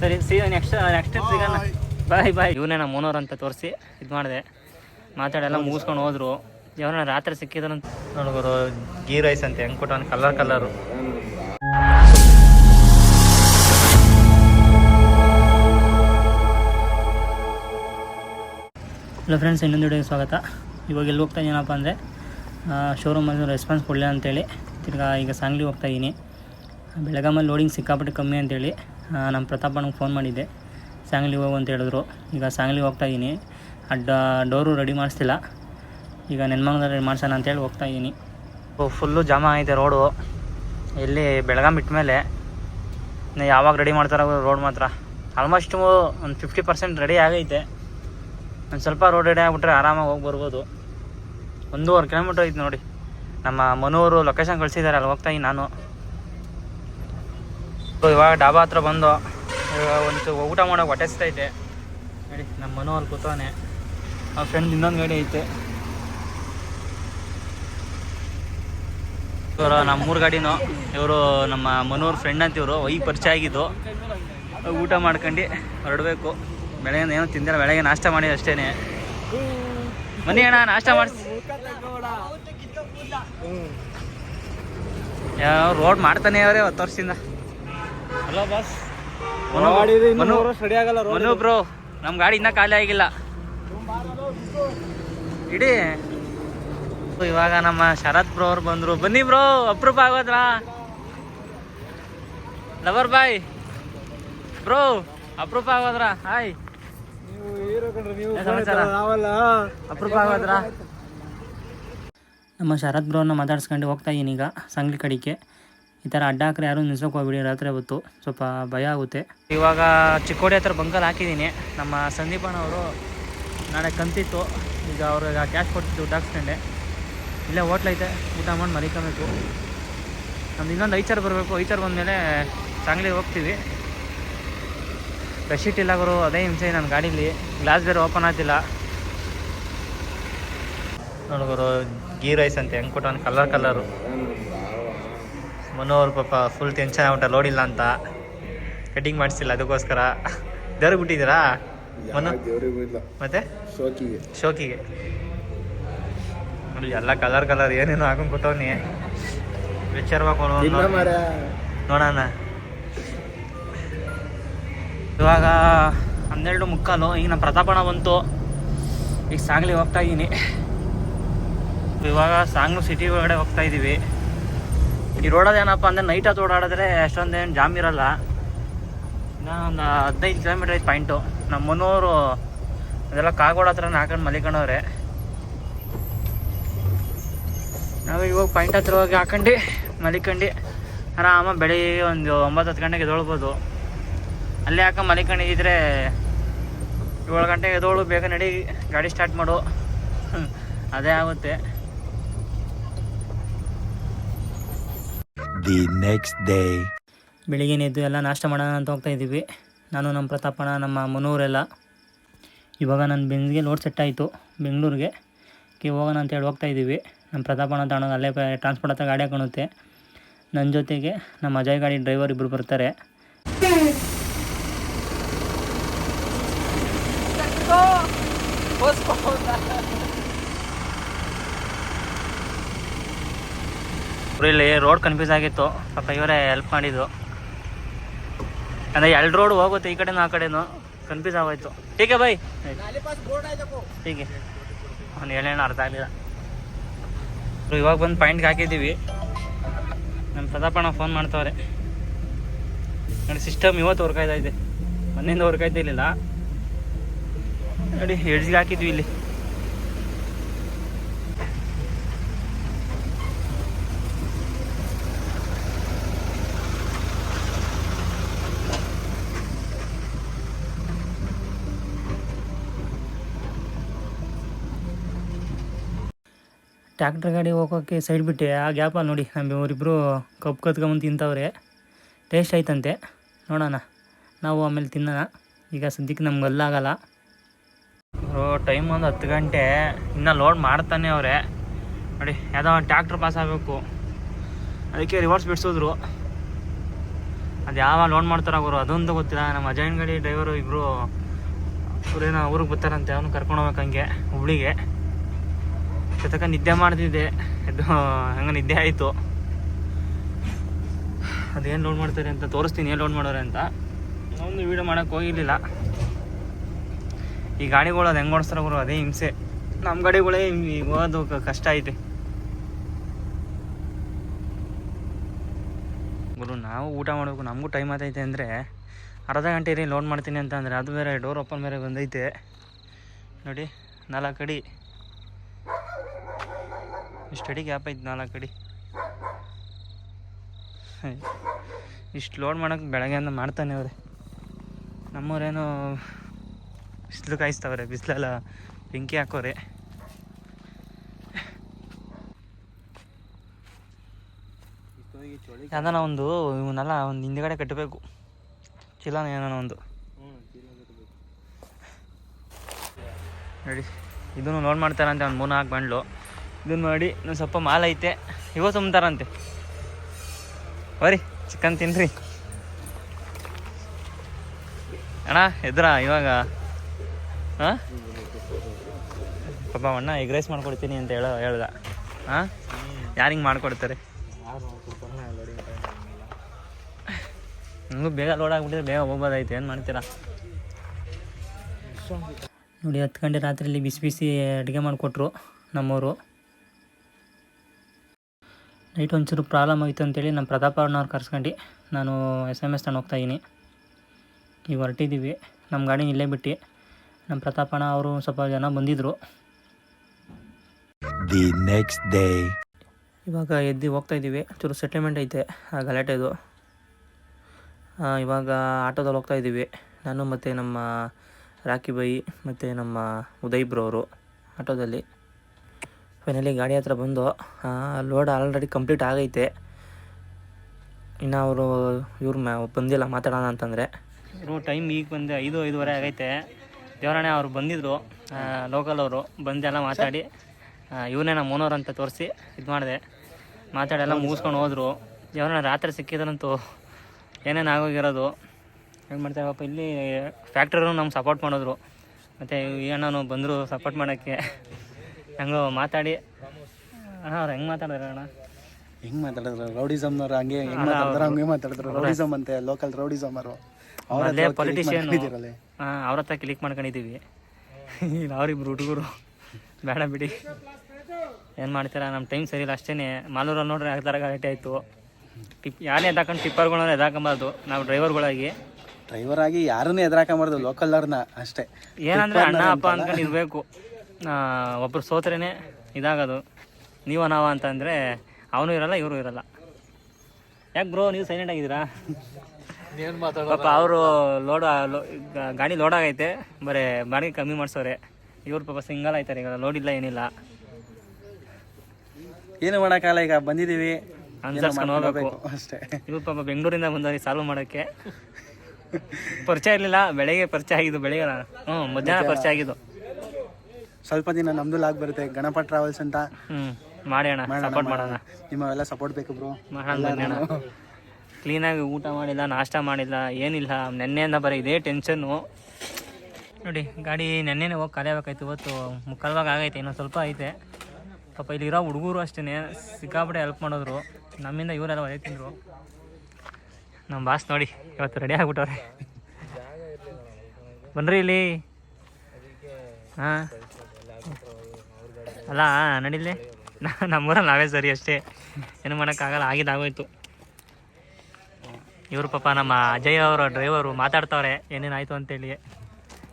ಸರಿ C next next ಸಿಗೋಣ. ಬಾಯ್ ಬಾಯ್ ಇವನೇ ನಮ್ಮ ಮೋನೋರ್ ಅಂತ ತೋರಿಸಿ ಇದು ಮಾಡಿದೆ. ಮಾತಾಡೆಲ್ಲ ಮುಗಿಸ್ಕೊಂಡು ಹೋದ್ರು. ಯಾವ ರಾತ್ರಿ ಸಿಕ್ಕಿದ್ರಂತ ನೋಡ್ಗುರು ಗೀ ರೈಸ್ ಅಂತ ಹೆಂಗೆ ಕೊಟ್ಟು ಕಲರ್ ಕಲರು ಹಲೋ ಫ್ರೆಂಡ್ಸ್ ಇನ್ನೊಂದು ವಿಡಿಯೋಗೆ ಸ್ವಾಗತ. ಇವಾಗ ಎಲ್ಲಿ ಹೋಗ್ತಾ ಇದ್ದೀನಪ್ಪ ಅಂದರೆ ಶೋರೂಮಲ್ಲಿ ರೆಸ್ಪಾನ್ಸ್ ಕೊಡಲಿಲ್ಲ ಅಂತೇಳಿ. ತಿರ್ಗಾ ಈಗ ಸಾಂಗ್ಲಿ ಹೋಗ್ತಾ ಇದ್ದೀನಿ ಬೆಳಗಾಮಲ್ಲಿ ಲೋಡಿಂಗ್ ಸಿಕ್ಕಾಪಟ್ಟೆ ಕಮ್ಮಿ ಅಂತೇಳಿ ನಮ್ಮ ನಮ್ಮ ಪ್ರತಾಪಣ್ಣಗೆ ಫೋನ್ ಮಾಡಿದ್ದೆ. ಸಾಂಗ್ಲಿ ಹೋಗು ಅಂತ ಹೇಳಿದ್ರು. ಈಗ ಸಾಂಗ್ಲಿ ಹೋಗ್ತಾ ಇದ್ದೀನಿ ಅಡ್ಡ, ಡೋರು ರೆಡಿ ಮಾಡಿಸ್ತಿಲ್ಲ. ಈಗ ನೆನ್ಮಂಗಲದಲ್ಲಿ ಮಾಡ್ಸೋಣ ಅಂತೇಳಿ ಹೋಗ್ತಾ ಇದ್ದೀನಿ ಫುಲ್ಲು ಜಾಮ ಐತೆ ರೋಡು ಎಲ್ಲಿ ಬೆಳಗಾಂ ಬಿಟ್ಟ ಮೇಲೆ ಯಾವಾಗ ರೆಡಿ ಮಾಡ್ತಾರೋ ರೋಡ್ ಮಾತ್ರ. ಆಲ್ಮೋಸ್ಟು ಒಂದು ಫಿಫ್ಟಿ ಪರ್ಸೆಂಟ್ ರೆಡಿ ಆಗೈತೆ. ಒಂದು ಸ್ವಲ್ಪ ರೋಡ್ ರೆಡಿ ಆಗಿಬಿಟ್ರೆ ಆರಾಮಾಗಿ ಹೋಗಿ ಬರ್ಬೋದು. ಒಂದೂವರೆ ಕಿಲೋಮೀಟ್ರ್ ಐತೆ ನೋಡಿ. ನಮ್ಮ ಮನೂರು ಲೊಕೇಶನ್ ಕಳಿಸಿದ್ದಾರೆ ಅಲ್ಲಿ ಹೋಗ್ತಾ ಇದ್ದೀನಿ ನಾನು. ಸೊ ಇವಾಗ ಡಾಬಾ ಹತ್ರ ಬಂದು ಒಂದು ಊಟ ಮಾಡೋಕೆ ಹೊಟ್ಟೆಸ್ತೈತೆ ನೋಡಿ ನಮ್ಮ ಮನೋ ಅಲ್ಲಿ ಕೂತವನೆ. ಆ ಫ್ರೆಂಡ್ ಇನ್ನೊಂದು ಗಾಡಿ ಐತೆ. ಇವರು ನಮ್ಮ ಮೂರು ಗಾಡಿನೂ, ಇವರು ನಮ್ಮ ಮನೋರ್ ಫ್ರೆಂಡ್ ಅಂತ ಇವರು ಈಗ ಪರಿಚಯ ಆಗಿದ್ದು. ಊಟ ಮಾಡ್ಕೊಂಡು ಹೊರಡಬೇಕು. ಬೆಳಗ್ಗೆ ಏನೋ ತಿಂದಿಲ್ಲ, ಬೆಳಗ್ಗೆ ನಾಷ್ಟ ಮಾಡಿ ಅಷ್ಟೇನೆ. ಮನಿ ಅಣ್ಣ, ನಾಷ್ಟ ಮಾಡಿಸಿ. ರೋಡ್ ಮಾಡ್ತಾನೆ ಅವರೇ, ಹತ್ತು ವರ್ಷದಿಂದ. ಬಾಸ್ ಮನು ರೆಡಿ ಆಗಲ್ಲ ಮನು ಬ್ರೋ ನಮ್ಮ ಗಾಡಿ ಇನ್ನ ಖಾಲಿ ಆಗಿಲ್ಲ. ಇಡೀ. ಇವಾಗ ನಮ್ಮ ಶರತ್ ಬ್ರೋ ಅವ್ರು ಬಂದ್ರು. ಬನ್ನಿ ಬ್ರೋ ಅಪ್ರೂಪ ಆಗೋದ್ರಾ? Lover boy. ಬ್ರೋ ಅಪ್ರೂಪ ಆಗೋದ್ರಾ? ಹಾಯ್ ಅಪ್ರೂಪ ಆಗೋದ್ರಾ? ನಮ್ಮ ಶರತ್ ಬ್ರೋನ ಮಾತಾಡ್ಸ್ಕೊಂಡು ಹೋಗ್ತಾ ಇದೀನಿ ಈಗ ಸಂಗ್ಲಿ ಕಡಿಕೆ. ಈ ಥರ ಅಡ್ಡ ಹಾಕ್ರೆ ಯಾರು ನಿಲ್ಸೋಕೆ ಹೋಗ್ಬಿಡಿ, ರಾತ್ರಿ ಹೊತ್ತು. ಸ್ವಲ್ಪ ಭಯ ಆಗುತ್ತೆ. ಇವಾಗ ಚಿಕ್ಕೋಡಿ ಹತ್ರ ಬಂಕಲ್ಲಿ ಹಾಕಿದ್ದೀನಿ. ನಮ್ಮ ಸಂದೀಪಣ್ಣವರು ನಾಳೆ ಕಂತಿತ್ತು. ಈಗ ಅವ್ರಿಗೆ ಕ್ಯಾಶ್ ಕೊಟ್ಟು ದುಡ್ಡು ಹಾಕ್ಸ್ಕೊಂಡೆ. ಇಲ್ಲೇ ಐತೆ, ಊಟ ಮಾಡಿ ಮರಿಕೋಬೇಕು ನಮ್ದು ಇನ್ನೊಂದು ಐಚಾರ್ ಬರಬೇಕು. ಐಚಾರ್ ಬಂದಮೇಲೆ ಸಾಂಗ್ಲಿ ಹೋಗ್ತೀವಿ. ಬೆಡ್ಶೀಟ್ ಇಲ್ಲ ಗುರು, ಅದೇ ಹಿಂಸೆ ನನ್ನ ಗಾಡೀಲಿ. ಗ್ಲಾಸ್ ಬೇರೆ ಓಪನ್ ಆಗ್ತಿಲ್ಲ. ನೋಡ್ಗುರು ಗೀ ರೈಸ್ ಅಂತ, ಹೆಂಗೆ ಕೊಟ್ಟು ಕಲರ್ ಕಲರು ಮನೋರು ಪಾಪ ಫುಲ್ ಟೆನ್ಷನ್ ಆಗ್ಬಿಟ್ಟ ಲೋಡ್ ಇಲ್ಲ ಅಂತ. ಕಟಿಂಗ್ ಮಾಡಿಸಿಲ್ಲ ಅದಕ್ಕೋಸ್ಕರ. ದೇವ್ರಿಗೆ ಬಿಟ್ಟಿದ್ದೀರಾ? ಮನು ಮತ್ತೆ? ಶೋಕಿಗೆ. ಶೋಕಿಗೆ. ಎಲ್ಲ ಕಲರ್ ಕಲರ್ ಏನೇನು ಹಾಕೊಂಡು ಕೊಟ್ಟವನಿ ವಿಚಾರವಾಗಿ ಮಾರ ನೋಡೋಣ. ಇವಾಗ ಹನ್ನೆರಡು ಮುಕ್ಕಾಲು ಈಗ ನಮ್ಮ ಪ್ರತಾಪಣ ಬಂತು. ಈಗ ಸಾಂಗ್ಲಿ ಹೋಗ್ತಾ ಇದ್ದೀನಿ. ಇವಾಗ ಸಾಂಗ್ಲು ಸಿಟಿ ಒಳಗಡೆ ಹೋಗ್ತಾ ಇದ್ದೀವಿ ಈ ರೋಡಲ್ಲಿ ಏನಪ್ಪ ಅಂದರೆ ನೈಟ್ ಹೊತ್ತು ಓಡಾಡಿದ್ರೆ ಅಷ್ಟೊಂದೇನು ಜಾಮ್ ಇರಲ್ಲ. ಇನ್ನೂ ಒಂದು ಹದಿನೈದು ಕಿಲೋಮೀಟ್ರ್ ಐದು ಪಾಯಿಂಟು ನಮ್ಮ ಮನೋರು ಅದೆಲ್ಲ ಕಾಗೋಡ ಹತ್ರ ಹಾಕೊಂಡು ಮಲಿಕೊಂಡವ್ರೆ ನಾವು ಇವಾಗ ಪಾಯಿಂಟ್ ಹತ್ರ ಹೋಗಿ ಹಾಕೊಂಡು, ಮಲಿಕೊಂಡು, ಆರಾಮ ಬೆಳಿಗ್ಗೆ ಒಂದು ಒಂಬತ್ತು ಹತ್ತು ಗಂಟೆಗೆ ಎದೊಳ್ಬೋದು ಅಲ್ಲೇ ಹಾಕೊಂಡು ಮಲಿಕೊಂಡಿದ್ರೆ ಏಳು ಗಂಟೆಗೆ ಎದೋಳು ಬೇಗ ನಡಿ, ಗಾಡಿ ಸ್ಟಾರ್ಟ್ ಮಾಡು. ಅದೇ ಆಗುತ್ತೆ. The ನೆಕ್ಸ್ಟ್ ಡೇ ಬೆಳಿಗ್ಗೆ ಎದ್ದು ಎಲ್ಲ ನಾಷ್ಟ ಮಾಡೋಣ ಅಂತ ಹೋಗ್ತಾ ಇದ್ದೀವಿ. ನಾನು ನಮ್ಮ ಪ್ರತಾಪಣ ನಮ್ಮ ಮನೂರೆಲ್ಲ. ಇವಾಗ ನನ್ನ ಬೆಂಜ್ಗೆ ಲೋಡ್ ಸೆಟ್ ಆಯಿತು, ಬೆಂಗಳೂರಿಗೆ. ಕೆ ಹೋಗೋಣ ಅಂತೇಳಿ ಹೋಗ್ತಾ ಇದ್ದೀವಿ. ನಮ್ಮ ಪ್ರತಾಪಣ್ಣ ತಗೊಂಡು ಅಲ್ಲೇ ಟ್ರಾನ್ಸ್ಪೋರ್ಟ್ ಹತ್ರ ಗಾಡಿ ಹಾಕೊಳುತ್ತೆ ನನ್ನ ಜೊತೆಗೆ ನಮ್ಮ ಅಜಯ್ ಗಾಡಿ ಡ್ರೈವರ್ ಇಬ್ಬರು ಬರ್ತಾರೆ. ಇಲ್ಲಿ ರೋಡ್ ಕನ್ಫ್ಯೂಸ್ ಆಗಿತ್ತು. ಪಾಪ ಇವರೇ ಹೆಲ್ಪ್ ಮಾಡಿದ್ದು. ಅಂದರೆ ಎರಡು ರೋಡ್ ಹೋಗುತ್ತೆ ಈ ಕಡೆನೂ ಆ ಕಡೆನೂ. ಕನ್ಫ್ಯೂಸ್ ಆಗೋಯ್ತು. ಟೀಕೆ ಬೈ. ಟೀಕೆ ಅವ್ನು ಹೇಳೇನು ಅರ್ಥ ಆಗಲಿಲ್ಲ. ಇವಾಗ ಬಂದು ಪಾಯಿಂಟ್ಗೆ ಹಾಕಿದ್ದೀವಿ. ನಮ್ಮ ಪ್ರತಾಪಣ್ಣ ಫೋನ್ ಮಾಡ್ತವ್ರೆ. ನೋಡಿ ಸಿಸ್ಟಮ್ ಇವತ್ತು ವರ್ಕ್ ಇದೆ. ಮೊನ್ನೆಯಿಂದ ವರ್ಕ್ ಆಯ್ತಿರ್ಲಿಲ್ಲ ನೋಡಿ ಎಡ್ಜ್ಗೆ ಹಾಕಿದ್ವಿ ಇಲ್ಲಿ. ಟ್ಯಾಕ್ಟ್ರ್ ಗಾಡಿ ಹೋಗೋಕ್ಕೆ ಸೈಡ್ ಬಿಟ್ಟೆ. ಆ ಗ್ಯಾಪಲ್ಲಿ ನೋಡಿ ನಮ್ಮ ಇವರಿಬ್ಬರು ಕಬ್ಬು ಕತ್ಕೊಂಬಂದು ತಿಂತವ್ರೆ. ಟೇಸ್ಟ್ ಆಯ್ತಂತೆ. ನೋಡೋಣ. ನಾವು ಆಮೇಲೆ ತಿನ್ನೋಣ. ಈಗ ಸದ್ಯಕ್ಕೆ ನಮ್ಗೆ ಅಲ್ಲಾಗಲ್ಲ ಟೈಮ್ ಒಂದು ಹತ್ತು ಗಂಟೆ. ಇನ್ನೂ ಲೋಡ್ ಮಾಡ್ತಾನೆ ಅವರೇ. ನೋಡಿ, ಯಾವುದೋ ಟ್ಯಾಕ್ಟ್ರ್ ಪಾಸ್ ಆಗಬೇಕು. ಅದಕ್ಕೆ ರಿವರ್ಸ್ ಬಿಡಿಸಿದ್ರು. ಅದು ಯಾವ ಲೋಡ್ ಮಾಡ್ತಾರ ಅವರು ಅದೊಂದು ಗೊತ್ತಿಲ್ಲ. ನಮ್ಮ ಅಜಯನ್ ಗಾಡಿ ಡ್ರೈವರು ಇಬ್ಬರು ಅವ್ರೇನೋ ಊರಿಗೆ ಬರ್ತಾರಂತೆ ಅವನು ಕರ್ಕೊಂಡು ಹೋಗ್ಬೇಕಂಗೆ ಹುಬ್ಳಿಗೆ. ಜೊತೆಗೆ ನಿದ್ದೆ ಮಾಡ್ತಿದ್ದೆ. ಅದು ಹಂಗೆ ನಿದ್ದೆ ಆಯಿತು. ಅದೇನು ಲೋಡ್ ಮಾಡ್ತಾರೆ ಅಂತ ತೋರಿಸ್ತೀನಿ, ಏನು ಲೋಡ್ ಮಾಡೋರೆ ಅಂತ. ಒಂದು ವೀಡಿಯೋ ಮಾಡೋಕ್ಕೆ ಹೋಗಿರಲಿಲ್ಲ. ಈ ಗಾಡಿಗಳು ಅದು ಹೆಂಗೆ ಓಡಿಸ್ತಾರ ಗುರು, ಅದೇ ಹಿಂಸೆ. ನಮ್ಮ ಗಾಡಿಗಳೇ ಈಗ ಹೋಗೋದು ಕಷ್ಟ ಐತೆ. ಗುರು, ನಾವು ಊಟ ಮಾಡಬೇಕು, ನಮಗೂ ಟೈಮ್ ಆತೈತೆ ಅಂದರೆ ಅರ್ಧ ಗಂಟೆ ಇರಿ ಲೋಡ್ ಮಾಡ್ತೀನಿ ಅಂತ ಅದು ಬೇರೆ ಡೋರ್ ಓಪನ್ ಬೇರೆ ಬಂದೈತೆ. ನೋಡಿ, ನಾಲ್ಕು ಅಡಿ. ಇಷ್ಟು ಗ್ಯಾಪ್ ಐತೆ ನಾಲ್ಕು ಅಡಿ. ಇಷ್ಟು ಲೋಡ್ ಮಾಡೋಕೆ ಬೆಳಗ್ಗೆಯಿಂದ ಮಾಡ್ತಾನೆ ಅವ್ರೆ. ನಮ್ಮವ್ರೇನೋ ಬಿಸಿಲು ಕಾಯಿಸ್ತವ್ರೆ, ಬಿಸಿಲೆಲ್ಲ, ಬೆಂಕಿ ಹಾಕೋರೆ. ಯಾವ್ದಾನ ಒಂದು, ಇವನ್ನೆಲ್ಲ ಒಂದು ಹಿಂದ್ಗಡೆ ಕಟ್ಟಬೇಕು ಚೀಲನ ಏನಾನ ಒಂದು. ನೋಡಿ, ಇದನ್ನು ಲೋಡ್ ಮಾಡ್ತಾರಂತೆ ಒಂದು ಮೂರು ನಾಲ್ಕು ಬಂಡ್ಲು. ಇದನ್ನು ಮಾಡಿ ಇನ್ನೊಂದು ಸ್ವಲ್ಪ ಮಾಲ್ ಐತೆ. ಇವ ತುಂಬತಾರಂತೆ ಬರಿ ಚಿಕನ್ ತಿನ್ರಿ. ಅಣ್ಣ, ಎದ್ರ ಇವಾಗ? ಹಾಂ? ಪಾಪ ಅಣ್ಣ ಎಗ್ ರೈಸ್ ಮಾಡ್ಕೊಡ್ತೀನಿ ಅಂತ ಹೇಳೋ ಹೇಳ್ದ. ಹಾಂ? ಯಾರಿಂಗೆ ಮಾಡ್ಕೊಡ್ತಾರೆ? ನನಗೂ ಬೇಗ ಲೋಡ್ ಆಗ್ಬಿಟ್ಟಿದ್ರೆ ಬೇಗ ಹೋಗ್ಬೋದಾಯ್ತು ಏನು ಮಾಡ್ತೀರಾ? ನೋಡಿ, ಹತ್ತು ಗಂಟೆ ರಾತ್ರಿಯಲ್ಲಿ ಬಿಸಿ ಬಿಸಿ ಅಡುಗೆ ಮಾಡಿಕೊಟ್ರು ನಮ್ಮವರು. ನೈಟ್ ಒಂಚೂರು ಪ್ರಾಬ್ಲಮ್ ಆಯಿತು ಅಂತೇಳಿ ನಮ್ಮ ಪ್ರತಾಪ ಅವ್ರನ್ನವ್ರು ಕರ್ಸ್ಕೊಂಡು ನಾನು ಎಸ್ ಎಂ ಎಸ್ ತಾನು ಹೋಗ್ತಾಯಿದ್ದೀನಿ ಈಗ ಹೊರಟಿದ್ದೀವಿ. ನಮ್ಮ ಗಾಡಿನ ಇಲ್ಲೇ ಬಿಟ್ಟು ನಮ್ಮ ಪ್ರತಾಪಣ್ಣ ಅವರು ಸ್ವಲ್ಪ ಜನ ಬಂದಿದ್ದರು ದಿ ನೆಕ್ಸ್ಟ್ ಡೇ ಇವಾಗ ಎದ್ದು ಹೋಗ್ತಾ ಇದ್ದೀವಿ. ಚೂರು ಸೆಟಲ್ಮೆಂಟ್ ಐತೆ. ಆ ಗಲಾಟೆದು ಇವಾಗ ಆಟೋದಲ್ಲಿ ಹೋಗ್ತಾ ಇದ್ದೀವಿ. ನಾನು ಮತ್ತು ನಮ್ಮ ರಾಕಿ ಬೈ ಮತ್ತು ನಮ್ಮ ಉದಯ್ ಬ್ರೋ ಅವರು ಆಟೋದಲ್ಲಿ. ಫೈನಲಿ ಗಾಡಿ ಹತ್ರ ಬಂದು ಲೋಡ್ ಆಲ್ರೆಡಿ ಕಂಪ್ಲೀಟ್ ಆಗೈತೆ. ಇನ್ನು ಅವರು, ಇವ್ರು ಮ್ಯಾ ಬಂದಿಲ್ಲ ಮಾತಾಡೋಣ ಅಂತಂದರೆ. ಇವರು ಟೈಮ್ ಈಗ ಬಂದು ಐದು, ಐದುವರೆ ಆಗೈತೆ. ದೇವರಾಣೆ ಅವ್ರು ಬಂದಿದ್ದರು ಲೋಕಲ್ ಅವರು ಬಂದೆಲ್ಲ ಮಾತಾಡಿ ಇವನೇ ನಮ್ಮ ಓನರ್ ಅಂತ ತೋರಿಸಿ ಇದು ಮಾಡಿದೆ. ಮಾತಾಡಿ ಎಲ್ಲ ಮುಗಿಸ್ಕೊಂಡು ಹೋದರು. ದೇವರಾಣೆ ರಾತ್ರಿ ಸಿಕ್ಕಿದ್ರಂತೂ ಏನೇನು ಆಗೋಗಿರೋದು? ಏನು ಮಾಡ್ತಾರೆ ಪಾಪ ಇಲ್ಲಿ ಫ್ಯಾಕ್ಟ್ರಿಯವರು ನಮ್ಗೆ ಸಪೋರ್ಟ್ ಮಾಡಿದ್ರು. ಮತ್ತು ಈ ಅಣ್ಣನು ಬಂದರು ಸಪೋರ್ಟ್ ಮಾಡೋಕ್ಕೆ. ಹೆಂಗೋ ಮಾತಾಡಿ. ಅಣ್ಣ ಅವ್ರು ಹೆಂಗೆ ಮಾತಾಡಿದ್ರೆ ಅಣ್ಣ? ಹೆಂಗ್ ಮಾತಾಡಿದ್ರು? ರೌಡಿಸಮ್ನವ್ರು ಹಂಗೆ ಹೆಂಗ್ ಮಾತಾಡಿದ್ರು? ಹಂಗೆ ಮಾತಾಡಿದ್ರು. ರೌಡಿಸಮ್ ಅಂತೆ ಲೋಕಲ್ ರೌಡಿಸಮ್ ಅವರು. ಮೊದಲೇ ಪೊಲಿಟಿಷಿಯನ್ ಹಾಂ ಅವ್ರ ಹತ್ರ ಕ್ಲಿಕ್ ಮಾಡ್ಕೊಂಡಿದ್ದೀವಿ. ಅವ್ರಿಬ್ರು ಹುಡುಗರು. ಬೇಡ ಬಿಡಿ. ಏನು ಮಾಡ್ತೀರಾ? ನಮ್ಮ ಟೈಮ್ ಸರಿ ಇಲ್ಲ ಅಷ್ಟೇ ಮಾಲೂರಲ್ಲಿ ನೋಡ್ರಿ ಆ ಥರ ಗಲಾಟೆ ಆಯಿತು. ಟಿಪ್ ಯಾರೇ ಎದಾಕೊಂಡು ಟಿಪ್ಪರ್ಗಳನ್ನ ಎದಾಕೊಂಬಾರ್ದು ನಾವು ಡ್ರೈವರ್ಗಳಾಗಿ ಡ್ರೈವರ್ ಆಗಿ ಯಾರನ್ನೂ ಎದುರಾಕೊಂಬಾರ್ದು ಲೋಕಲ್ ಅವ್ರನ್ನ ಅಷ್ಟೇ. ಏನಂದ್ರೆ ಅಣ್ಣ ಅಪ್ಪ ಅಂದ್ಕೊಂಡು ಇರಬೇಕು. ಒಬ್ಬರು ಸೋತ್ರೇನೆ ಇದಾಗೋದು. ನೀವು ನಾವು ಅಂತಂದರೆ ಅವನು ಇರಲ್ಲ ಇವರು ಇರಲ್ಲ. ಯಾಕೆ ಬ್ರೋ ನೀವು ಸೈಲೆಂಟ್ ಆಗಿದ್ದೀರಾ? ಪಾಪ ಅವರು ಲೋಡ್ ಗಾಡಿ ಲೋಡ್ ಆಗೈತೆ. ಬರೀ ಬಾಡಿಗೆ ಕಮ್ಮಿ ಮಾಡಿಸೋರೆ. ಇವ್ರು ಪಾಪ ಸಿಂಗಲ್ ಆಯ್ತಾರೆ ಈಗ ಲೋಡ್ ಇಲ್ಲ ಏನಿಲ್ಲ. ಏನು ಮಾಡೋಕ್ಕಾಗಲ್ಲ ಈಗ ಬಂದಿದ್ದೀವಿ. ಅನ್ಸರ್ಸ್ಕೊಂಡು ಹೋಗ್ಬೇಕು ಅಷ್ಟೇ. ಇವ್ರು ಪಾಪ ಬೆಂಗಳೂರಿಂದ ಬಂದವ್ರಿ ಸಾಲ್ವ್ ಮಾಡೋಕ್ಕೆ. ಪರಿಚಯ ಇರಲಿಲ್ಲ ಬೆಳಗ್ಗೆ ಪರಿಚಯ ಆಗಿದ್ದು ಬೆಳಗ್ಗೆ ಹ್ಞೂ ಮಧ್ಯಾಹ್ನ. ಪರಿಚಯ ಆಗಿದ್ದು. ಸ್ವಲ್ಪ ದಿನ ನಮ್ದು ಲಾಗ್ ಬರುತ್ತೆ. ಗಣಪ ಟ್ರಾವೆಲ್ಸ್ ಅಂತ. ಹ್ಞೂ ಮಾಡೋಣ ಸಪೋರ್ಟ್ ಮಾಡೋಣ. ನಿಮ್ಮವೆಲ್ಲ ಸಪೋರ್ಟ್ ಬೇಕು ಬ್ರೋ ಕ್ಲೀನಾಗಿ ಊಟ ಮಾಡಿಲ್ಲ ನಾಷ್ಟ ಮಾಡಿಲ್ಲ ಏನಿಲ್ಲ. ನೆನ್ನೆಯಿಂದ ಬರೀ ಇದೇ ಟೆನ್ಷನ್ನು ನೋಡಿ ಗಾಡಿ ನೆನ್ನೆನೇ ಹೋಗಿ ಕಲಿಯಬೇಕಾಯ್ತು ಇವತ್ತು ಮುಕ್ಕಲ್ವಾಗ ಆಗೈತೆ ಇನ್ನೊಂದು ಸ್ವಲ್ಪ ಐತೆ. ಪಾಪ ಇಲ್ಲಿರೋ ಹುಡುಗರು ಅಷ್ಟೇ ಸಿಕ್ಕಾಪಟ್ಟೆ ಹೆಲ್ಪ್ ಮಾಡಿದ್ರು. ನಮ್ಮಿಂದ ಇವರೆಲ್ಲ ಒಳ್ಳೆ ತಿಂದರು. ನಮ್ಮ ಬಾಸ್ ನೋಡಿ ಇವತ್ತು ರೆಡಿ ಆಗಿಬಿಟ್ಟವ್ರೆ. ಬನ್ನಿರಿ ಇಲ್ಲಿ? ಹಾಂ. ಅಲ್ಲ, ನಡಿಲಿ. ನಮ್ಮೂರಲ್ಲಿ ನಾವೇ ಸರಿ ಅಷ್ಟೇ. ಏನು ಮಾಡೋಕ್ಕಾಗಲ್ಲ ಆಗಿದ್ದಾಗೋಯ್ತು ಇವರು ಪಾಪ ನಮ್ಮ ಅಜಯ್ ಅವರ ಡ್ರೈವರು ಮಾತಾಡ್ತವ್ರೆ, ಏನೇನಾಯಿತು ಅಂತೇಳಿ.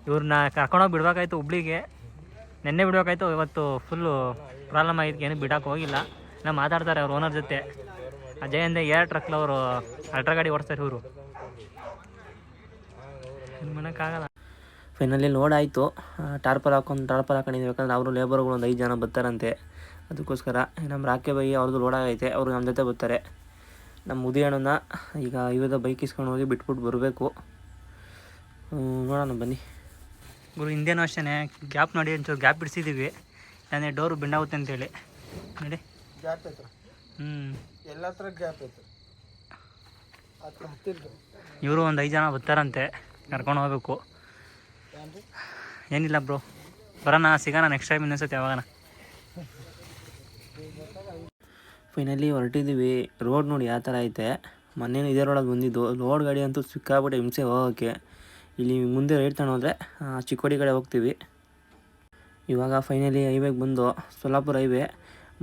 ಇವ್ರನ್ನ ಕರ್ಕೊಂಡೋಗಿ ಬಿಡ್ಬೇಕಾಯ್ತು ಹುಬ್ಳಿಗೆ. ನೆನ್ನೆ ಬಿಡ್ಬೇಕಾಯ್ತು, ಇವತ್ತು ಫುಲ್ಲು ಪ್ರಾಬ್ಲಮ್ ಆಗಿದ್ದಕ್ಕೆ ಏನು ಬಿಡೋಕೆ ಹೋಗಿಲ್ಲ. ನಾ ಮಾತಾಡ್ತಾರೆ ಅವ್ರ ಓನರ್ ಜೊತೆ. ಅಜಯ್ ಅಂದೆ ಏರ್ ಟ್ರಕ್ಲವರು ಅಲ್ಟ್ರಾ ಗಾಡಿ ಓಡಿಸ್ತಾರೆ ಇವರು. ಏನು ಮಾಡೋಕ್ಕಾಗಲ್ಲ ಫೈನಲಿ ಲೋಡ್ ಆಯಿತು. ಟಾರ್ಪಲ್ ಹಾಕೊಂಡು ಟಾರ್ಪಲ್ ಹಾಕೊಂಡಿದ್ವಿ. ಯಾಕಂದ್ರೆ ಅವರು ಲೇಬರ್ಗಳು ಒಂದು ಐದು ಜನ ಬರ್ತಾರಂತೆ. ಅದಕ್ಕೋಸ್ಕರ ನಮ್ಮ ರಾಕೆ ಬೈ ಅವ್ರದ್ದು ಲೋಡ್ ಆಗೈತೆ. ಅವರು ನಮ್ಮ ಜೊತೆ ಬರ್ತಾರೆ. ನಮ್ಮ ಮುದಿಯಣ್ಣನ ಈಗ ಇವತ್ತು ಬೈಕ್ ಇಸ್ಕೊಂಡು ಹೋಗಿ ಬಿಟ್ಬಿಟ್ಟು ಬರಬೇಕು. ನೋಡೋಣ ಬನ್ನಿ. ಗುರು ಹಿಂದೇನೂ ಅಷ್ಟೇ ಗ್ಯಾಪ್ ನೋಡಿ ಒಂಚೂರು ಗ್ಯಾಪ್ ಬಿಡಿಸಿದ್ದೀವಿ ನಾನೇ ಡೋರು ಬೆಂಡಾಗುತ್ತೆ ಅಂತೇಳಿ. ನೋಡಿ. ಗ್ಯಾಪ್ ಹ್ಞೂ ಎಲ್ಲ ಹತ್ರ ಗ್ಯಾಪ್ ಇವರು ಒಂದು ಐದು ಜನ ಬರ್ತಾರಂತೆ. ಕರ್ಕೊಂಡು ಹೋಗ್ಬೇಕು. ಏನಿಲ್ಲ ಬ್ರೋ. ಬರೋಣ, ಸಿಗೋಣ ನೆಕ್ಸ್ಟ್ ಟೈಮ್ ಇನ್ನೊಂದ್ಸತಿ ಯಾವಾಗನ. ಫೈನಲಿ ಹೊರಟಿದ್ದೀವಿ ರೋಡ್ ನೋಡಿ ಯಾವ ಥರ ಐತೆ. ಮೊನ್ನೆ ಇದೇ ರೋಡಲ್ಲಿ ಬಂದಿದ್ದು. ರೋಡ್ ಗಾಡಿ ಅಂತೂ ಸಿಕ್ಕಾಬಿಟ್ಟೆ ಹಿಂಸೆ ಹೋಗೋಕ್ಕೆ ಇಲ್ಲಿ ಮುಂದೆ ರೈಟ್ ತಗೊಂಡ್ರೆ ಚಿಕ್ಕೋಡಿ ಕಡೆ ಹೋಗ್ತೀವಿ. ಇವಾಗ ಫೈನಲಿ ಹೈವೇಗೆ ಬಂದು ಸೊಲ್ಲಾಪುರ ಹೈವೇ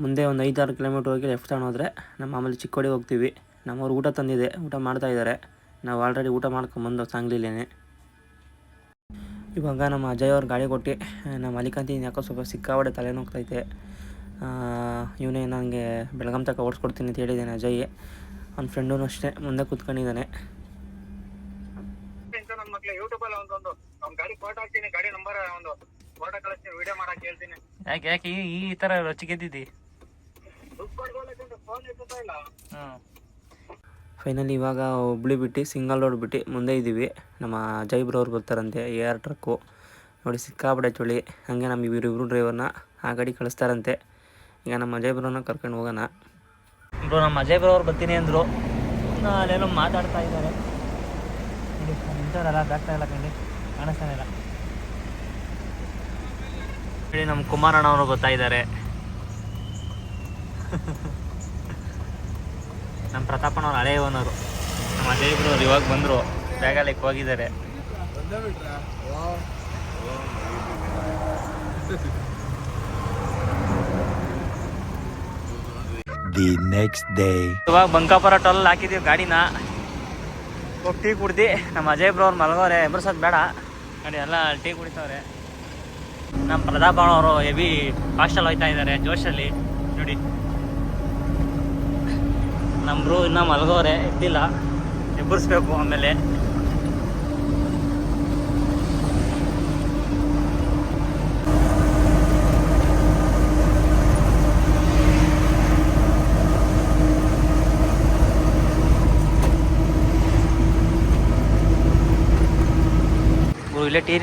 ಮುಂದೆ ಒಂದು ಐದಾರು ಕಿಲೋಮೀಟ್ರ್ ಹೋಗಿ ಲೆಫ್ಟ್ ತಗೊಂಡೋದ್ರೆ ನಮ್ಮ ಆಮೇಲೆ ಚಿಕ್ಕೋಡಿ ಹೋಗ್ತೀವಿ. ನಮ್ಮವ್ರು ಊಟ ತಂದಿದೆ. ಊಟ ಮಾಡ್ತಾ ಇದ್ದಾರೆ ನಾವು ಆಲ್ರೆಡಿ ಊಟ ಮಾಡ್ಕೊಂಬಂದು ಸಾಂಗ್ಲಿಲೇನೆ ಇವಾಗ ನಮ್ಮ ಅಜಯ್ ಅವ್ರ ಗಾಡಿ ಕೊಟ್ಟು ನಮ್ಮ ಅಲಿಕಾಂತಿ ಯಾಕೋ ಸ್ವಲ್ಪ ಸಿಕ್ಕಾಬಟ್ಟೆ ತಲೆನೋಗ್ತೈತೆ ಇವನೇ ನನಗೆ ಬೆಳಗಾಂ ತಕ ಓಡಿಸ್ಕೊಡ್ತೀನಿ ಅಂತ ಹೇಳಿದ್ದೇನೆ ಅಜಯ್ ಅವ್ನ ಫ್ರೆಂಡೂ ಅಷ್ಟೇ ಮುಂದೆ ಕೂತ್ಕೊಂಡಿದ್ದಾನೆ. ನನ್ನ ಮಕ್ಳು ಯೂಟ್ಯೂಬ್ ಅಲ್ಲಿ ಒಂದೊಂದು ಅವ್ನ ಗಾಡಿ ಫೋಟೋ ಹಾಕ್ತೀನಿ ಗಾಡಿ ನಂಬರ್ ಒಂದು. ಫೋಟೋ ಕಳಿಸ್ತೀನಿ ವಿಡಿಯೋ ಮಾಡಕ್ ಹೇಳ್ತೀನಿ. ಯಾಕೆ ಯಾಕೆ ಈ ಈ ಥರ ರೊಚ್ಚಿಗೆದ್ದಿದ್ದಿ ದುಡ್ಡು ಕೊಡ್ಕೊಳ್ಳೋಕೆ ಫೋನ್ ಎತ್ತುತ್ತಾ ಇಲ್ಲ ಹ್ಞೂ ಫೈನಲಿ ಇವಾಗ ಹುಬ್ಳಿ ಬಿಟ್ಟು ಸಿಂಗಲ್ ರೋಡ್ ಬಿಟ್ಟು ಮುಂದೆ ಇದ್ದೀವಿ. ನಮ್ಮ ಅಜಯ್ ಬ್ರವ್ರು ಬರ್ತಾರಂತೆ ಎ ಆರ್ ಟ್ರಕ್ಕು ನೋಡಿ, ಸಿಕ್ಕಾಪಟ್ಟೆ ಚಳಿ. ಹಾಗೆ ನಮ್ಮ ಇವರಿಬ್ಬರು ಡ್ರೈವರ್ನ ಆ ಗಾಡಿ ಕಳಿಸ್ತಾರಂತೆ. ಈಗ ನಮ್ಮ ಅಜಯ್ ಬ್ರೋನ ಕರ್ಕೊಂಡು ಹೋಗೋಣ. ಬ್ರೋ ನಮ್ಮ ಅಜಯ್ ಬ್ರೋ ಅವ್ರು ಬರ್ತೀನಿ ಅಂದರು. ಅಲ್ಲೇನೋ ಮಾತಾಡ್ತಾ ಇದ್ದಾರೆ. ನೋಡಿ, ನಿಂತವ್ರಲ್ಲ ಬ್ಯಾಗ್ತಾ ಇಲ್ಲ ಕಂಡು ಕಾಣಿಸ್ತಾನೆ ಹೇಳಿ, ನಮ್ಮ ಕುಮಾರಣ್ಣ ಅವರು ಇದ್ದಾರೆ ನಮ್ಮ ಪ್ರತಾಪನವ್ರು ಹಳೆ ಓನರು. ನಮ್ಮ ಅಜಯ್ ಬ್ರೋ ಅವ್ರು ಇವಾಗ ಬಂದರು. ಮೇಘಾಲಯಕ್ಕೆ ಹೋಗಿದ್ದಾರೆ. ದಿ ನೆಕ್ಸ್ಟ್ ಡೇ ಇವಾಗ ಬಂಕಾಪುರ ಟೋಲ್ ಹಾಕಿದೀವಿ ಗಾಡಿನ. ಹೋಗಿ ಟೀ ಕುಡ್ದು. ನಮ್ಮ ಅಜಯ್ ಬ್ರೋ ಅವ್ರು ಮಲಗೋರೆ. ಎಬ್ರಸೋದು ಬೇಡ. ನೋಡಿ ಎಲ್ಲ ಟೀ ಕುಡಿತವ್ರೆ. ನಮ್ಮ ಪ್ರತಾಪ್ ಅವರು ಹೆವಿ ಹಾಸ್ಟೆಲ್ ಹೋಯ್ತಾ ಇದ್ದಾರೆ ಜೋಶಲ್ಲಿ. ನೋಡಿ. ನಮ್ಮ ಬ್ರೂ ಇನ್ನೂ ಮಲಗೋರೆ ಎದ್ದಿಲ್ಲ ಎಬ್ಬರಿಸ್ಬೇಕು ಆಮೇಲೆ. ಇಲ್ಲೇ ಟೀ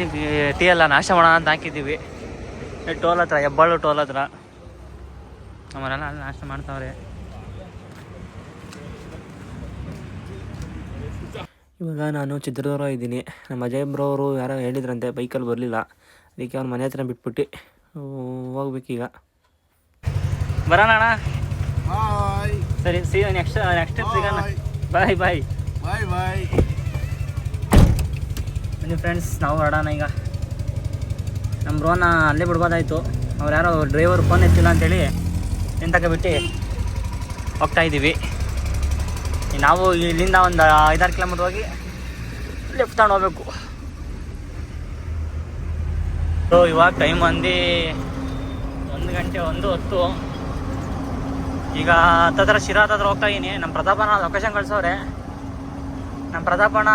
ಟೀ ಎಲ್ಲ ನಾಶ ಮಾಡೋಣ ಅಂತ ಹಾಕಿದ್ದೀವಿ. ಟೋಲ್ ಹತ್ರ, ಹೆಬ್ಬಾಳು ಟೋಲ್ ಹತ್ರ. ನಮ್ಮನೆಲ್ಲ ಅಲ್ಲಿ ನಾಶ ಮಾಡ್ತಾವ್ರೆ. ಇವಾಗ ನಾನು ಚಿತ್ರದುರ್ಗ ಇದ್ದೀನಿ. ನಮ್ಮ ಅಜಯ್ ಬ್ರೋ ಅವರು ಯಾರೋ ಹೇಳಿದ್ರಂತೆ ಬೈಕಲ್ಲಿ ಬರಲಿಲ್ಲ. ಅದಕ್ಕೆ ಅವ್ರ ಮನೆ ಹತ್ರ ಬಿಟ್ಬಿಟ್ಟು ಹೋಗ್ಬೇಕೀಗ. ಬರೋಣ ಅಣ್ಣ? ಸರಿ ಸಿ ನೆಕ್ಸ್ಟ್ ನೆಕ್ಸ್ಟ್ ಸಿಗೋಣ. ಬಾಯ್ ಬಾಯ್ ಬಾಯ್ ಬಾಯ್ ಬನ್ನಿ ಫ್ರೆಂಡ್ಸ್ ನಾವು ಹೊರಡೋಣ ಈಗ. ನಮ್ಮ ಬ್ರೋನ ಅಲ್ಲೇ ಬಿಡ್ಬೋದಾಯ್ತು. ಅವ್ರು ಯಾರೋ ಡ್ರೈವರ್ ಫೋನ್ ಎತ್ತಿಲ್ಲ ಅಂತೇಳಿ ನಿಂತಕ್ಕೆ ಬಿಟ್ಟು ಹೋಗ್ತಾ ಇದ್ದೀವಿ ಈ ನಾವು ಇಲ್ಲಿಂದ ಒಂದು ಐದಾರು ಕಿಲೋಮೀಟ್ರ್ ಹೋಗಿ ಲೆಫ್ಟ್ ತಗೊಂಡು ಹೋಗ್ಬೇಕು. ಸೊ ಇವಾಗ ಟೈಮ್ ಅಂದು ಒಂದು ಗಂಟೆ ಒಂದು ಹೊತ್ತು. ಈಗ ಹತ್ತತ್ರ ಶಿರಾ ಹತ್ರ ಹೋಗ್ತಾ ಇದೀನಿ. ನಮ್ಮ ಪ್ರತಾಪನ ಲೊಕೇಶನ್ ಕಳಿಸೋರೆ ನಮ್ಮ ಪ್ರತಾಪಣ್ಣ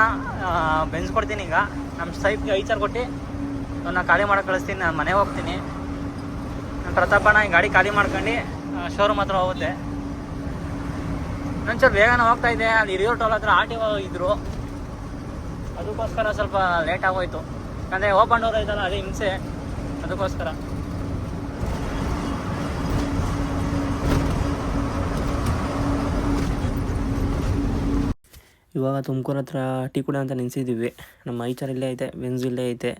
ಬೆನ್ಸ್ಕೊಡ್ತೀನಿ ಈಗ. ನಮ್ಮ ಸೈಪ್ಗೆ ಐದು ಸಾವಿರ ಕೊಟ್ಟು ನನ್ನ ಖಾಲಿ ಮಾಡಕ್ಕೆ ಕಳಿಸ್ತೀನಿ. ನಾನು ಮನೆಗೆ ಹೋಗ್ತೀನಿ. ನಮ್ಮ ಪ್ರತಾಪಣ್ಣ ಈ ಗಾಡಿ ಖಾಲಿ ಮಾಡ್ಕೊಂಡು ಶೋರೂಮ್ ಹತ್ರ ಹೋಗುತ್ತೆ. ನಾನು ಸ್ವಲ್ಪ ಬೇಗನೆ ಹೋಗ್ತಾ ಇದ್ದೆ. ಅಲ್ಲಿ ಹಿರಿಯೂರು ಟೋಲ್ ಹತ್ರ ಆರ್ ಟಿ ಒ ಇದ್ರು. ಅದಕ್ಕೋಸ್ಕರ ಸ್ವಲ್ಪ ಲೇಟ್ ಆಗೋಯ್ತು. ಅಂದರೆ ಓಪನ್ ಡೋರ್ ಐತಲ್ಲ, ಅದೇ ಹಿಂಸೆ. ಅದಕ್ಕೋಸ್ಕರ. ಇವಾಗ ತುಮಕೂರು ಹತ್ರ ಟೀ ಕುಡ ಅಂತ ನಿಲ್ಸಿದ್ದೀವಿ ನಮ್ಮ ಐಚಾರ್ ಇಲ್ಲೇ ಐತೆ ಬೆನ್ಸ್ ಇಲ್ಲೇ ಐತೆ.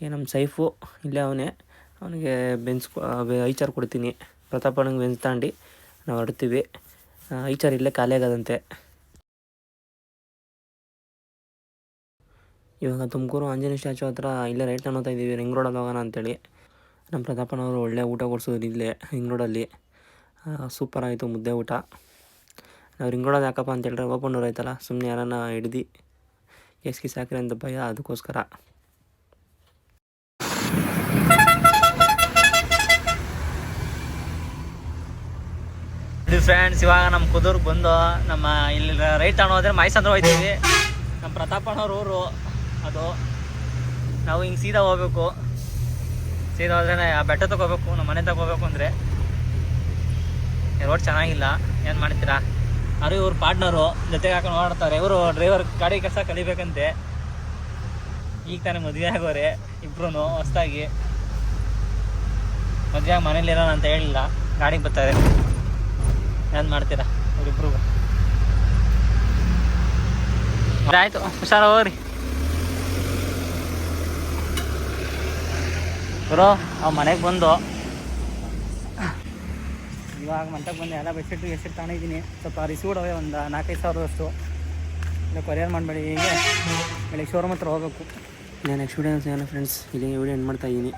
ಈಗ ನಮ್ಮ ಸೈಫು ಇಲ್ಲೇ ಅವನೇ. ಅವನಿಗೆ ಬೆನ್ಸ್ ಐಚಾರ್ ಕೊಡ್ತೀನಿ. ಪ್ರತಾಪಣ್ಣಂಗೆ ಬೆನ್ಸ್ ತಾಂಡಿ. ನಾವು ಹೊರಡ್ತೀವಿ. ಆ, ಐಚಾರ್ ಇಲ್ಲೇ ಖಾಲಿ ಆಗೋದಂತೆ. ಇವಾಗ ತುಮಕೂರು ಆಂಜನೇಯ ಸ್ಟ್ಯಾಚು ಹತ್ರ ಇಲ್ಲೇ ರೈಟ್ ತಗೊಳ್ತಾ ಇದ್ದೀವಿ ರಿಂಗ್ ರೋಡಲ್ಲಿ ಹೋಗೋಣ ಅಂತೇಳಿ. ನಮ್ಮ ಪ್ರತಾಪನವರು ಒಳ್ಳೆ ಊಟ ಕೊಡ್ಸೋದು ಇಲ್ಲೇ ರಿಂಗ್ ರೋಡಲ್ಲಿ. ಸೂಪರ್ ಆಯಿತು ಮುದ್ದೆ ಊಟ. ನಾವು ರಿಂಗ್ ರೋಡಲ್ಲಿ ಯಾಕಪ್ಪ ಅಂತೇಳಿದ್ರೆ ಓಪನ್ ಡೋರ್ ಆಯ್ತಲ್ಲ ಸುಮ್ಮನೆ ಯಾರನ್ನ ಹಿಡ್ದು ಕೇಸ್ ಸಾಕ್ರಿ ಹಾಕ್ರಿ ಅಂತ ಭಯ ಅದಕ್ಕೋಸ್ಕರ. ಇದು ಫ್ರೆಂಡ್ಸ್ ಇವಾಗ ನಮ್ಮ ಕುದೂರ್ಗೆ ಬಂದು ನಮ್ಮ ಇಲ್ಲಿ ರೈಟ್ ತಗೊಂಡು ಹೋದ್ರೆ ಮೈಸಂದ್ರ ಹೋಗ್ತೀವಿ. ನಮ್ಮ ಪ್ರತಾಪಣ್ಣವ್ರ ಊರು. ಅದು ನಾವು ಹಿಂಗೆ ಸೀದಾ ಹೋಗ್ಬೇಕು. ಸೀದಾ ಹೋದ್ರೆ ಆ ಬೆಟ್ಟ ತಗೋಬೇಕು ನಮ್ಮ ಮನೆ ತಗೋಬೇಕು ಅಂದರೆ. ರೋಡ್ ಚೆನ್ನಾಗಿಲ್ಲ. ಏನು ಮಾಡ್ತೀರಾ? ಅವರು ಇವ್ರ ಪಾರ್ಟ್ನರು ಜೊತೆಗೆ ಹಾಕೊಂಡು ಓಡಾಡ್ತಾರೆ. ಇವರು ಡ್ರೈವರ್ ಗಾಡಿ ಕೆಲಸ ಕಲಿಬೇಕಂತೆ. ಈಗ ತಾನೇ ಮದುವೆ ಆಗೋರೆ. ಇಬ್ರು ಹೊಸ್ದಾಗಿ. ಮದುವೆ ಆಗಿ ಮನೇಲಿ ಇರೋಣ ಅಂತ ಹೇಳಿಲ್ಲ. ಗಾಡಿಗೆ ಬರ್ತಾರೆ. ಏನು ಮಾಡ್ತೀರಾ? ಅವ್ರಿಬ್ರು ಆಯಿತು ಹುಷಾರ ಹೋಗ್ರಿ ಬರೋ, ಅವ್ ಮನೆಗೆ ಬಂದು ಇವಾಗ ಮಂಟಕ್ ಬಂದು, ಎಲ್ಲ ಬೆಡ್ಶೀಟ್ ಗಿಡ್ಶೀಟ್ ತಗೊಂಡಿದ್ದೀನಿ. ಸ್ವಲ್ಪ ರಿಸೀವ್ಡ್ ಒಂದು ನಾಲ್ಕೈದು ಸಾವಿರದಷ್ಟು ಇಲ್ಲ ಕೊರಿಯರ್ ಮಾಡಬೇಡಿ, ಹೀಗೆ. ಬೆಳಿಗ್ಗೆ ಶೋರೂಮ್ ಹತ್ರ ಹೋಗ್ಬೇಕು. ನಾನು ಎಕ್ಸ್ಪೀರಿಯನ್ಸ್ ಏನೋ ಫ್ರೆಂಡ್ಸ್ ಇಲ್ಲಿ ವಿಡಿಯೋ ಎಂಡ್ ಮಾಡ್ತಾ ಇದ್ದೀನಿ.